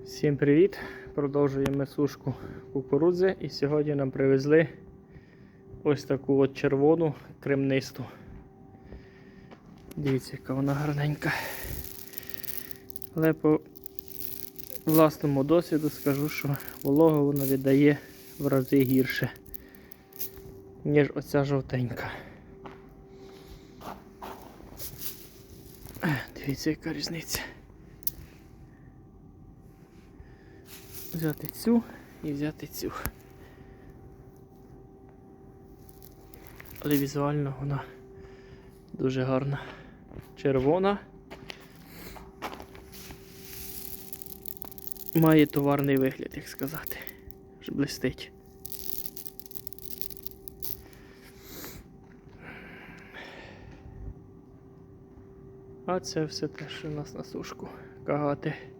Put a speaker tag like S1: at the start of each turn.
S1: Всім привіт! Продовжуємо сушку кукурудзи і сьогодні нам привезли ось таку от червону кремнисту. Дивіться, яка вона гарненька. Але по власному досвіду скажу, що вологу вона віддає в рази гірше, ніж оця жовтенька. Дивіться, яка різниця. Взяти цю і взяти цю. Але візуально вона дуже гарна. Червона. Має товарний вигляд, як сказати. Аж блистить. А це все те, що у нас на сушку. Кагати.